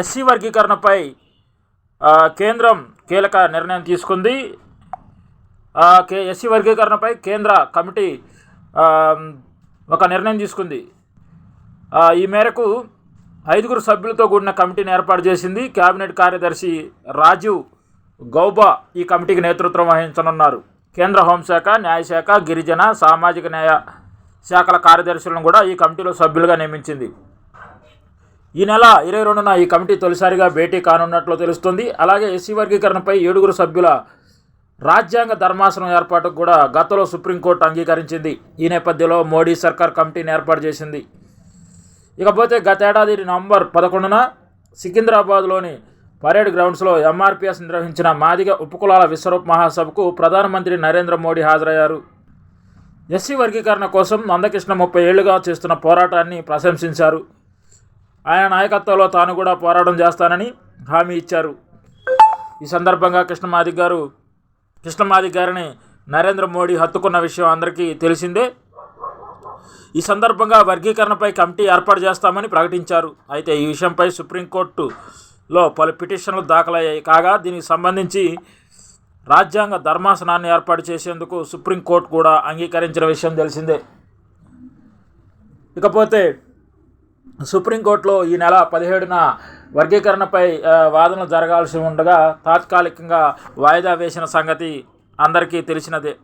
SC వర్గీకరణపై కేంద్రం కీలక నిర్ణయం తీసుకుంది. కే ఎస్సీ వర్గీకరణపై కేంద్ర కమిటీ ఒక నిర్ణయం తీసుకుంది. ఈ మేరకు ఐదుగురు సభ్యులతో కూడిన కమిటీని ఏర్పాటు చేసింది. కేబినెట్ కార్యదర్శి రాజీవ్ గౌబా ఈ కమిటీకి నేతృత్వం వహించనున్నారు. కేంద్ర హోంశాఖ న్యాయశాఖ గిరిజన సామాజిక న్యాయ శాఖల కార్యదర్శులను కూడా ఈ కమిటీలో సభ్యులుగా నియమించింది. ఈ నెల ఇరవై రెండున ఈ కమిటీ తొలిసారిగా భేటీ కానున్నట్లు తెలుస్తుంది. అలాగే ఎస్సీ వర్గీకరణపై ఏడుగురు సభ్యుల రాజ్యాంగ ధర్మాసనం ఏర్పాటుకు కూడా గతంలో సుప్రీంకోర్టు అంగీకరించింది. ఈ నేపథ్యంలో మోడీ సర్కార్ కమిటీని ఏర్పాటు చేసింది. ఇకపోతే గతేడాది నవంబర్ పదకొండున సికింద్రాబాద్లోని పరేడ్ గ్రౌండ్స్లో ఎంఆర్పిఎస్ నిర్వహించిన మాదిగ ఉపకులాల విశ్వరూప్ మహాసభకు ప్రధానమంత్రి నరేంద్ర మోడీ హాజరయ్యారు. ఎస్సీ వర్గీకరణ కోసం నందకృష్ణ ముప్పై ఏళ్ళుగా చేస్తున్న పోరాటాన్ని ప్రశంసించారు. ఆయన నాయకత్వంలో తాను కూడా పోరాటం చేస్తానని హామీ ఇచ్చారు. ఈ సందర్భంగా కృష్ణమాదిక్ గారు కృష్ణమాదిక్ గారిని నరేంద్ర మోడీ హత్తుకున్న విషయం అందరికీ తెలిసిందే. ఈ సందర్భంగా వర్గీకరణపై కమిటీ ఏర్పాటు చేస్తామని ప్రకటించారు. అయితే ఈ విషయంపై సుప్రీంకోర్టులో పలు పిటిషన్లు దాఖలయ్యాయి. కాగా దీనికి సంబంధించి రాజ్యాంగ ధర్మాసనాన్ని ఏర్పాటు చేసేందుకు సుప్రీంకోర్టు కూడా అంగీకరించిన విషయం తెలిసిందే. ఇకపోతే సుప్రీంకోర్టులో ఈ నెల పదిహేడున వర్గీకరణపై వాదనలు జరగాల్సి ఉండగా తాత్కాలికంగా వాయిదా వేసిన సంగతి అందరికీ తెలిసినదే.